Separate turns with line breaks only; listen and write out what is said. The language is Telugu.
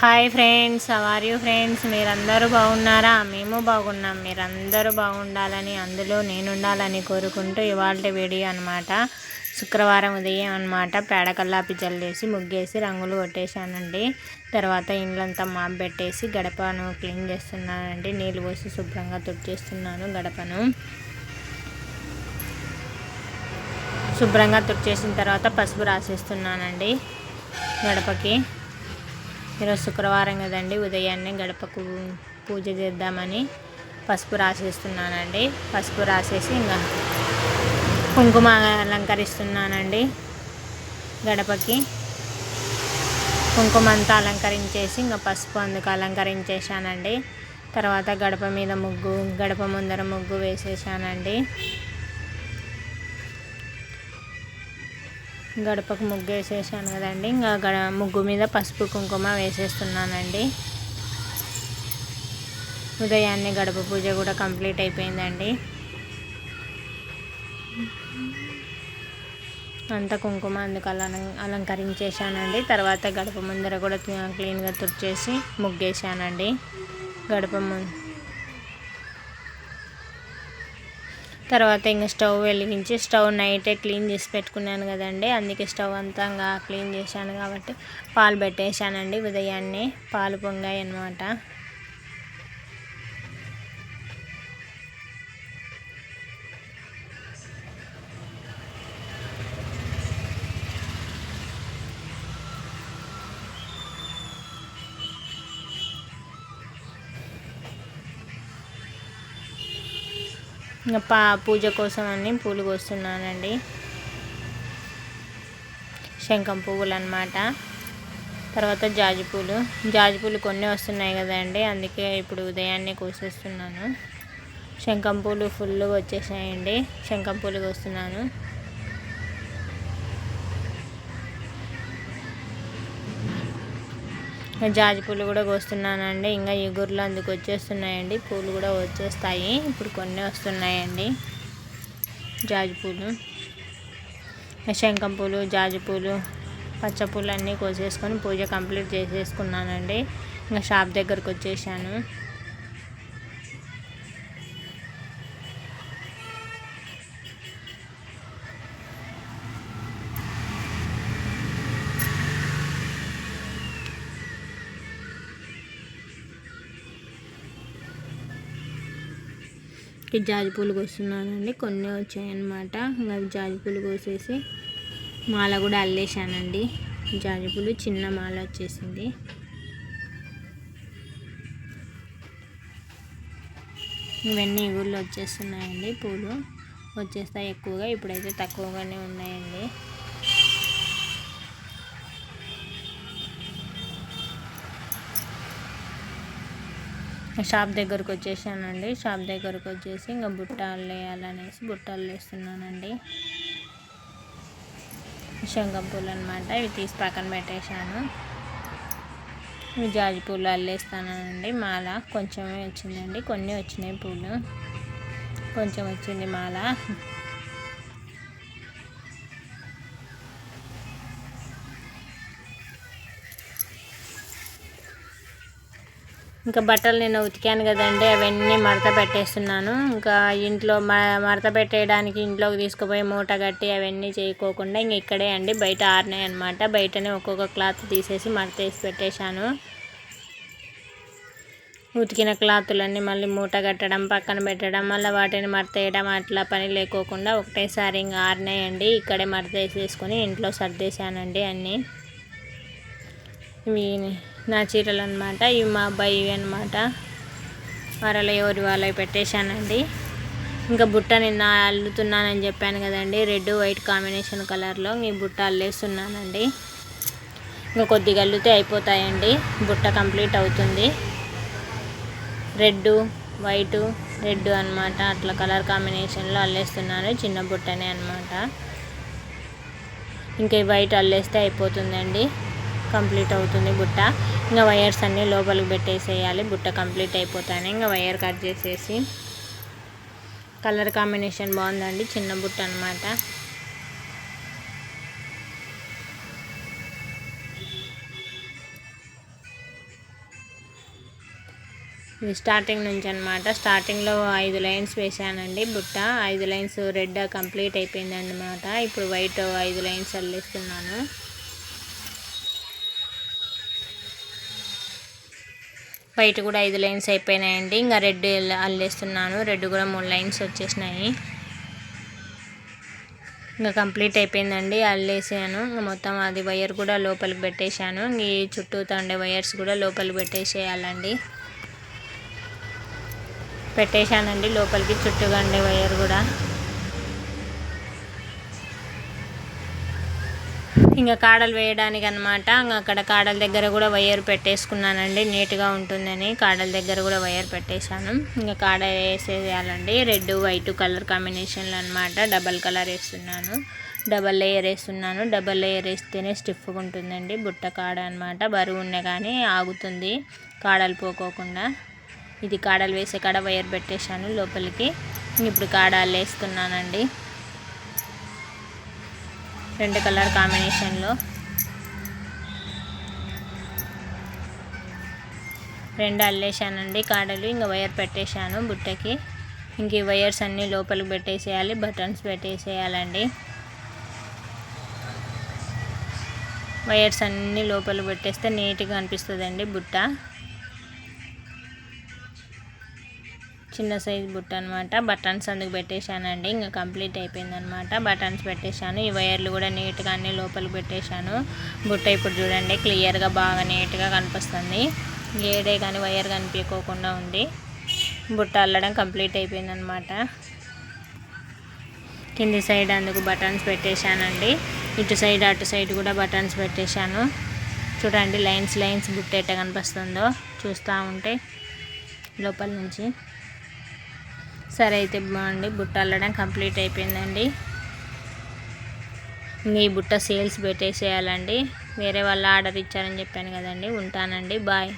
Hi friends are you friends మీరందరూ బాగున్నారా? మేము బాగున్నాం. మీరందరూ బాగుండాలని అందులో నేను ఉండాలని కోరుకుంటూ ఇవాళ వీడియో అనమాట శుక్రవారం ఉదయం అనమాట పేడకల్లాపి జల్లేసి ముగ్గేసి రంగులు కొట్టేశానండి. తర్వాత ఇండ్లంతా మాప్ పెట్టేసి గడపను క్లీన్ చేస్తున్నానండి. నీళ్ళు పోసి శుభ్రంగా తుడిచేస్తున్నాను గడపను. శుభ్రంగా తుడిచేసిన తర్వాత పసుపు రాసేస్తున్నానండి గడపకి. ఈరోజు శుక్రవారం కదండి ఉదయాన్నే గడపకు పూజ చేద్దామని పసుపు రాసేస్తున్నానండి. పసుపు రాసేసి ఇంకా కుంకుమ అలంకరిస్తున్నానండి గడపకి. కుంకుమ అంతా అలంకరించేసి ఇంకా పసుపు అందుకు అలంకరించేశానండి. తర్వాత గడప మీద ముగ్గు గడప ముందర ముగ్గు వేసేసానండి గడపకు ముగ్గు వేసేసాను కదండి. ఇంకా గడ ముగ్గు మీద పసుపు కుంకుమ వేసేస్తున్నానండి. ఉదయాన్నే గడప పూజ కూడా కంప్లీట్ అయిపోయిందండి. అంత కుంకుమ అందుకు అలా అలంకరించేసానండి తర్వాత గడప ముందర కూడా క్లీన్గా తుడిచేసి ముగ్గేసానండి గడప ముందు తర్వాత ఇంకా స్టవ్ వెలిగించి స్టవ్ నైటే క్లీన్ చేసి పెట్టుకున్నాను కదండి. అందుకే స్టవ్ అంతా ఇంకా క్లీన్ చేశాను కాబట్టి పాలు పెట్టేశానండి ఉదయాన్నే పాలు పొంగాయి అనమాట ఇంకా పా పూజ కోసం అన్ని పూలు కోస్తున్నానండి. శంఖం పువ్వులు అనమాట తర్వాత జాజి పూలు. జాజి పూలు కొన్ని వస్తున్నాయి కదండి. అందుకే ఇప్పుడు ఉదయాన్నే కోసేస్తున్నాను. శంఖం పూలు ఫుల్ వచ్చేసాయండి. శంఖం పూలు కోస్తున్నాను. జాజి పూలు కూడా కోస్తున్నానండి. ఇంకా ఎగురులు అందుకు వచ్చేస్తున్నాయండి. పూలు కూడా వచ్చేస్తాయి. ఇప్పుడు కొన్ని వస్తున్నాయండి. జాజి పూలు. శంఖం పూలు జాజి పూలు పచ్చ పూలు అన్నీ కోసేసుకొని పూజ కంప్లీట్ చేసేసుకున్నానండి. ఇంకా షాప్ దగ్గరకు వచ్చేసాను. జాజి పూలు కోస్తున్నానండి. కొన్ని వచ్చాయన్నమాట. ఇంకా జాజి పూలు కోసేసి మాల కూడా అల్లేశానండి. జాజి పూలు చిన్న మాల వచ్చేసింది. ఇవన్నీ ఊళ్ళో వచ్చేస్తున్నాయండి పూలు. వచ్చేస్తాయి ఎక్కువగా. ఇప్పుడైతే తక్కువగానే ఉన్నాయండి. షాప్ దగ్గరకు వచ్చేసానండి. షాప్ దగ్గరకు వచ్చేసి ఇంకా బుట్టాలు వేయాలనేసి బుట్టాలు వేస్తున్నానండి శంఖం పూలు అనమాట ఇవి తీసి పక్కన పెట్టేశాను. ఇవి జాజి పూలు అల్లేస్తానండి. మాల కొంచెమే వచ్చిందండి. కొన్ని వచ్చినాయి పూలు. కొంచెం వచ్చింది మాల. ఇంకా బట్టలు నేను ఉతికాను కదండి అవన్నీ మడత పెట్టేస్తున్నాను. ఇంకా ఇంట్లో మడత పెట్టేయడానికి ఇంట్లోకి తీసుకుపోయి మూట కట్టి అవన్నీ చేయకోకుండా ఇంక ఇక్కడే అండి బయట ఆరినాయి అనమాట బయటనే ఒక్కొక్క క్లాత్ తీసేసి మడత వేసి పెట్టేశాను. ఉతికిన క్లాతులన్నీ మళ్ళీ మూట కట్టడం పక్కన పెట్టడం మళ్ళీ వాటిని మడతేయడం అట్లా పని లేకోకుండా ఒకటేసారి ఇంకా ఆరినాయండి ఇక్కడే మడత వేసేసుకొని ఇంట్లో సర్దేశానండి అన్నీ. ఇవి నా చీరలు అనమాట ఇవి మా అబ్బాయి ఇవి అనమాట వరలో ఎవరి వాళ్ళవి పెట్టేశానండి. ఇంకా బుట్ట నిన్న అల్లుతున్నానని చెప్పాను కదండి రెడ్ వైట్ కాంబినేషన్ కలర్లో ఈ బుట్ట అల్లేస్తున్నానండి. ఇంకా కొద్దిగా అల్లితే అయిపోతాయండి బుట్ట కంప్లీట్ అవుతుంది. రెడ్ వైట్ రెడ్ అనమాట అట్లా కలర్ కాంబినేషన్లో అల్లేస్తున్నాను చిన్న బుట్టనే అనమాట ఇంకా వైట్ అల్లేస్తే అయిపోతుందండి. కంప్లీట్ అవుతుంది బుట్ట. ఇంకా వైర్స్ అన్నీ లోపలికి పెట్టేసేయాలి. బుట్ట కంప్లీట్ అయిపోతానే ఇంకా వైర్ కట్ చేసేసి. కలర్ కాంబినేషన్ బాగుందండి. చిన్న బుట్ట అనమాట ఇది స్టార్టింగ్ నుంచి అనమాట స్టార్టింగ్లో ఐదు లైన్స్ వేసానండి బుట్ట. ఐదు లైన్స్ రెడ్ కంప్లీట్ అయిపోయింది అనమాట ఇప్పుడు వైట్ ఐదు లైన్స్ అల్లిస్తున్నాను. వైట్ కూడా ఐదు లైన్స్ అయిపోయినాయండి. ఇంకా రెడ్ అల్లేస్తున్నాను. రెడ్ కూడా మూడు లైన్స్ వచ్చేసినాయి. ఇంకా కంప్లీట్ అయిపోయిందండి. అల్లేసాను. ఇంకా మొత్తం అది వైర్ కూడా లోపలికి పెట్టేశాను. ఈ చుట్టూ ఉండే వైర్స్ కూడా లోపలికి పెట్టేసేయాలండి. పెట్టేశానండి. లోపలికి చుట్టూ ఉండే వైర్ కూడా. ఇంకా కాడలు వేయడానికి అనమాట అక్కడ కాడల దగ్గర కూడా వైర్ పెట్టేసుకున్నానండి. నీట్గా ఉంటుందని కాడల దగ్గర కూడా వైర్ పెట్టేశాను. ఇంకా కాడ వేసేయాలండి. రెడ్ వైట్ కలర్ కాంబినేషన్లో అనమాట. డబల్ కలర్ వేస్తున్నాను. డబల్ లేయర్ వేస్తున్నాను. డబల్ లేయర్ వేస్తేనే స్టిఫ్గా ఉంటుందండి. బుట్ట కాడ అనమాట. బరువు ఉన్న కానీ ఆగుతుంది. కాడలు పోకోకుండా. ఇది కాడలు వేసే కాడ వైర్ పెట్టేశాను లోపలికి. ఇప్పుడు కాడలు వేస్తున్నానండి. రెండు కలర్ కాంబినేషన్లో. రెండు అల్లేసానండి కాడలు ఇంకా వైర్ పెట్టేశాను బుట్టకి. ఇంక ఈ వైర్స్ అన్నీ లోపలికి పెట్టేసేయాలి బటన్స్ పెట్టేసేయాలండి. వైర్స్ అన్నీ లోపలికి పెట్టేస్తే నీట్గా అనిపిస్తుందండి బుట్ట. చిన్న సైజ్ బుట్ట అనమాట బటన్స్ అందుకు పెట్టేశానండి. ఇంకా కంప్లీట్ అయిపోయిందనమాట బటన్స్ పెట్టేశాను. ఈ వైర్లు కూడా నీట్గా అన్ని లోపలికి పెట్టేశాను. బుట్ట ఇప్పుడు చూడండి క్లియర్గా బాగా నీట్గా కనిపిస్తుంది. ఏడే కానీ వైర్ కనిపించుకోకుండా ఉంది. బుట్ట అల్లడం కంప్లీట్ అయిపోయింది అనమాట కింది సైడ్ అందుకు బటన్స్ పెట్టేశానండి. ఇటు సైడ్ అటు సైడ్ కూడా బటన్స్ పెట్టేశాను. చూడండి లైన్స్ లైన్స్ బుట్ట ఎట్ట కనిపిస్తుందో చూస్తూ ఉంటే లోపల నుంచి. సరే అయితే బాగుండి బుట్ట అల్లడం కంప్లీట్ అయిపోయిందండి. ఈ బుట్ట సేల్స్ పెట్టేసేయాలండి. వేరే వాళ్ళు ఆర్డర్ ఇచ్చారని చెప్పాను కదండి. ఉంటానండి. బాయ్.